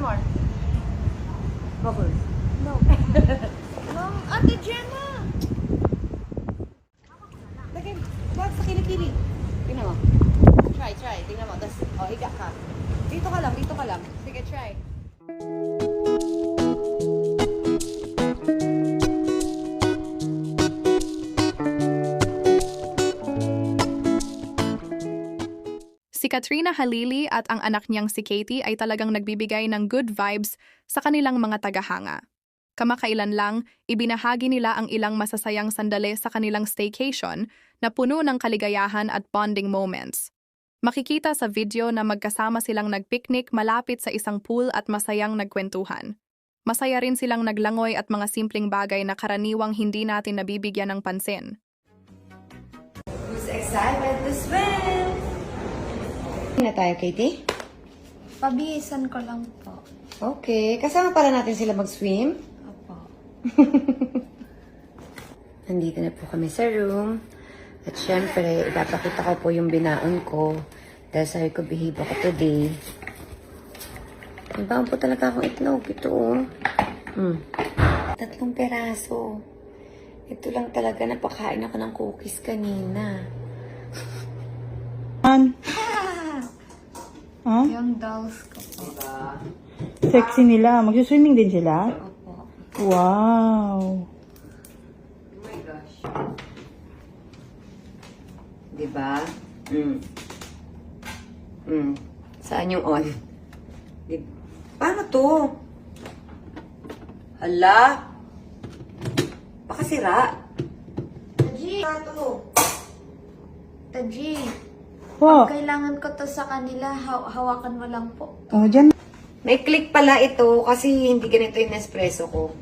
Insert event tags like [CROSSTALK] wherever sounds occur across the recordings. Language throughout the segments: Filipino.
One more. Bubbles. No. [LAUGHS] Ma'am, Ate Jenna! Lagay, wag sa kilikili. Tingnan mo. Try, try. Tingnan mo. Tapos, oh, higa ka. Dito ka lang, dito ka lang. Sige, try. Katrina Halili at ang anak niyang si Katie ay talagang nagbibigay ng good vibes sa kanilang mga tagahanga. Kamakailan lang, ibinahagi nila ang ilang masasayang sandali sa kanilang staycation na puno ng kaligayahan at bonding moments. Makikita sa video na magkasama silang nagpiknik malapit sa isang pool at masayang nagkwentuhan. Masaya rin silang naglangoy at mga simpleng bagay na karaniwang hindi natin nabibigyan ng pansin. Who's excited to swim? Na tayo, Katie? Pabihisan ko lang po. Okay. Kasama pala natin sila mag-swim. Opo. [LAUGHS] Nandito na po kami sa room. At syempre, ipapakita ko po yung binaon ko. Dahil sabi ko, behave ako today. May baon po talaga akong itlog. Ito, oh. Hmm. Tatlong peraso. Ito lang talaga, napakain ako ng cookies kanina. [LAUGHS] Huh? Yung dolls ko po. Sexy nila. Magsuswimming din sila? Opo. Wow. Oh my gosh. Diba? Mm. Mm. Saan yung on? Di Paano to? Hala? Baka sira. Taji! Paano? Taji! Po. Kailangan ko to sa kanila. Haw- hawakan mo lang po. Oh, dyan. May click pala ito kasi hindi ganito yung Nespresso ko.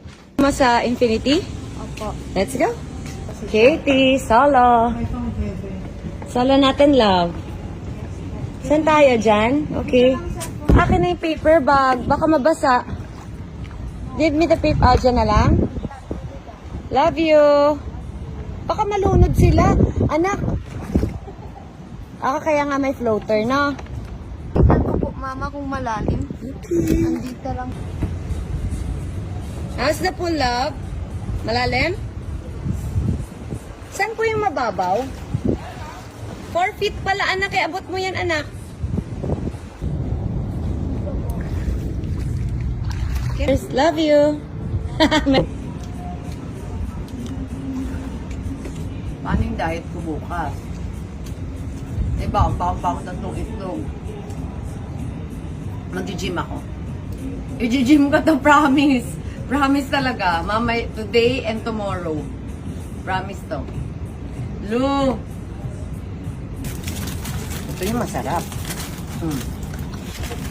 Sa Infinity? Opo. Let's go. Katie, solo. Solo natin, love. Saan tayo dyan? Okay. Akin na yung paper bag. Baka mabasa. Give me the paper. Ah, dyan na lang. Love you. Baka malunod sila. Anak. Ako kaya nga may floater, no? Tingnan ko po, mama, kung malalim. Nandito lang. How's the pool, love? Malalim? Saan po yung mababaw? Four feet pala, anak. Eh, abot mo yan, anak. Cheers. Love you. [LAUGHS] Paano yung diet ko bukas? Baka baka baka tatlong itlog. Mag-gym ako. I-gym ka to, [LAUGHS] promise. Promise talaga. Mamay, today and tomorrow. Promise to. Lu! Ito yung masarap. Mm.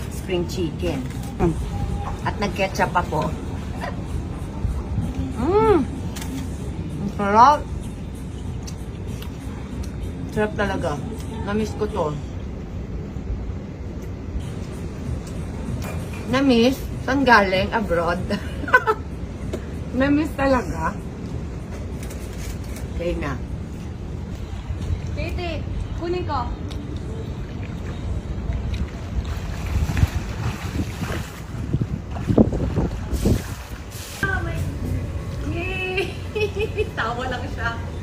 Spring chicken. Mm. At nag-ketchup ako. Mmm! [LAUGHS] Ang sarap. Sarap talaga. Namiss ko to. Namiss? Saan galing? Abroad? [LAUGHS] Namiss talaga. Okay na. Katie, kunin ko. [LAUGHS] Yay! [LAUGHS] Tawa lang siya.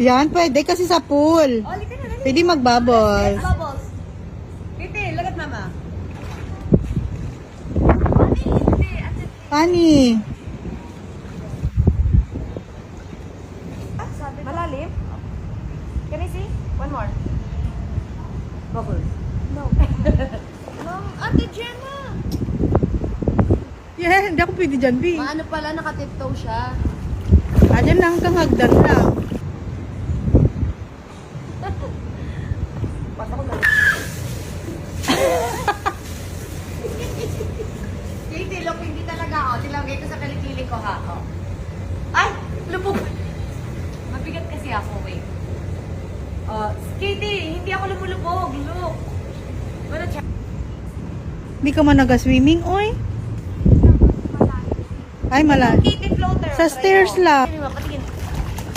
Yan, pwede kasi sa pool. Oh, na, halika. Pwede magbubble. Bubbles. Titi, lagat mama. Ani. Malalim? Can I see? One more. Bubbles. No. [LAUGHS] Ma'am, Ate Jenna! Yeah, hindi ako pwede dyan, B. Maano pala, nakatiptoe siya. Ah, dyan lang hanggang hagdan lang. Look, hindi talaga ako. Tilagay ko sa kalikili ko ha. Oh. Ay! Lubog! Mabigat kasi ako, wait. Uh, Katie, hindi ako lumulubog. Look. Wala siya. Hindi ka man nag-swimming, oy. Ay, mala. Katie floater. Sa stairs lang.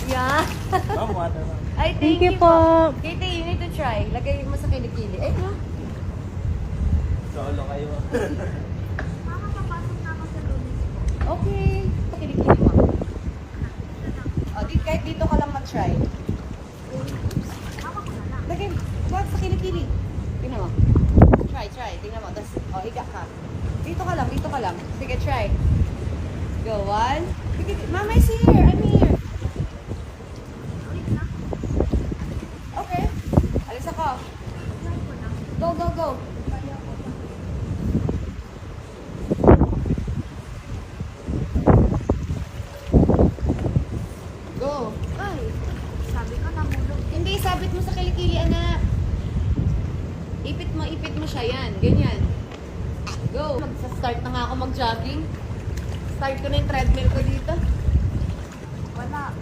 Yeah. [LAUGHS] Ay, thank, Thank you you po. Katie, you need to try. Lagay mo sa kilikili. Ay, ha? Mama, [LAUGHS] papasok na ako sa lunes. Okay. Pakinig-kinig mo. Oh, di, kahit dito ka lang mag-try. Lagay, wag sa kilikili. Tingnan mo. Try, try. Tingnan mo. Tapos, oh, higa ka. Dito ka lang, dito ka lang. Sige, try. Go, one. Sige, Mama is here. I'm here. Okay. Alis. Go, go, go. Kaya ko lang. Go. Ay, sabi ko namulog. Hindi, sabit mo sa kilikili, anak. Ipit mo, ipit mo siya. Yan, ganyan. Go. Magsa-start na nga ako mag-jogging. Start ko na yung treadmill ko dito. Wala.